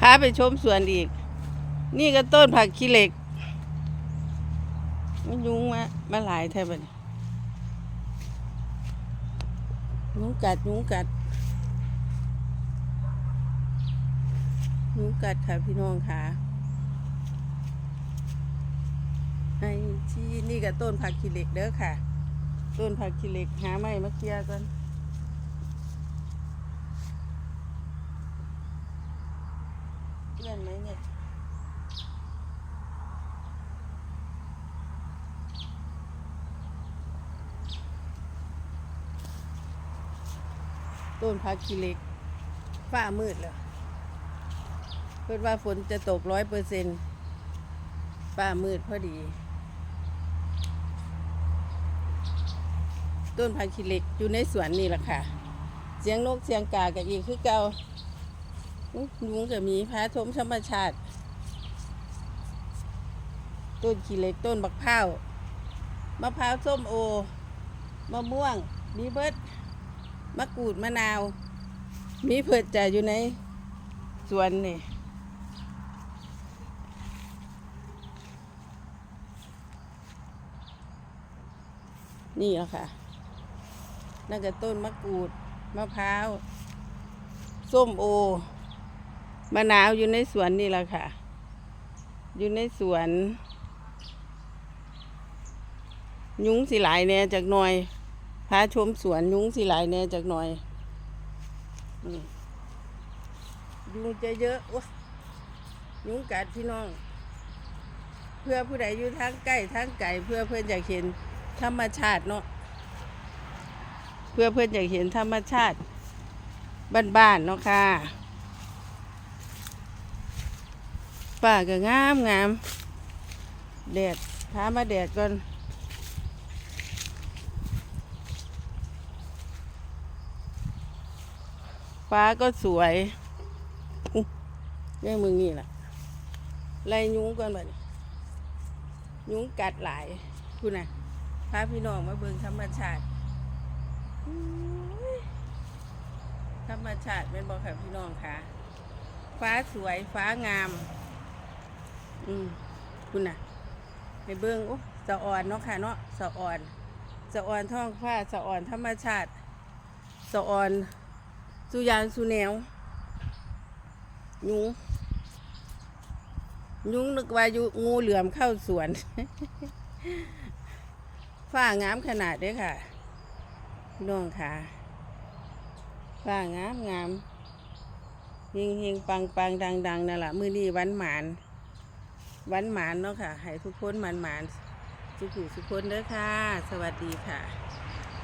พาไปชมสวนอีก นี่ก็ต้นผักขี้เหล็ก มันยุงมามาหลายแทบเลยยุงกัดยุงกัดยุงกัดค่ะพี่น้องค่ะไอ้ที่นี่ก็ต้นผักขี้เหล็กเด้อค่ะ ต้นผักขี้เหล็กหาไม้มาเคลียร์กัน เพื่อ นไหมเนี่ยต้นพักกิเล็กฝ้ามืดแล้วเพื่อว่าฝนจะตกร้อยเปอร์เซ็นต์ฝ้ามืดพอดี ต้นพักกิเล็กอยู่ในสวนนี่แหละค่ะ เสียงนกเสียงกากับอีกคือเก่า อุ๊ยยุงก็มีพาชมธรรมชาติ ต้นขี้เหล็กต้นบักพร้าวมะพร้าวส้มโอมะม่วง มีเบิดมะกรูดมะนาว มีเผิดจ่อยู่ในสวนนี่นี่อะค่ะ นั่นก็ต้นมะกรูด มะพร้าว ส้มโอ มะนาวอยู่ในสวนนี่แหละค่ะ อยู่ในสวน ยุ้งสิหลายแน่จากหน่อยพาชมสวนยุ้งสิหลายแน่จากหน่อยยุงจะเยอะวะยุงกัดพี่น้อง เพื่อผู้ใดอยู่ทางใกล้ทางไกลเพื่อเพื่อนอยากเห็นธรรมชาติเนาะเพื่อเพื่อนอยากเห็นธรรมชาติบ้านๆเนาะค่ะ ป่าก็งามงามแดดพามาแดดก่อนฟ้าก็สวยยเรื่องมึงนี่แหละไล่ยุงก่อนบัดนี้งกัดหลายคุณน่ะพาพี่น้องมาเบิ่งธรรมชาติธรรมชาติเป็นบอกค่ะพี่น้องค่ะ ฟ้าสวยฟ้างาม อืมคุณน่ะไปเบิ่งโอ้สะอ่อนเนาะค่ะเนาะสะอ่อนสะอ่อนท้องฟ้าสะอ่อนธรรมชาติสะอ่อนสุยานสุแนวยุงยุงนึกว่าอยู่งูเหลือมเข้าสวน ฝ้างามขนาดด้อค่ะพี่น้องค่ะฝ้างามงามเฮงเฮงปังปังดังดังนั่นแหละมือนี้วันหมาน วันหมานเนาะค่ะ ให้ทุกคนหมานหมานสุขุสุขคนเด้อค่ะ สวัสดีค่ะ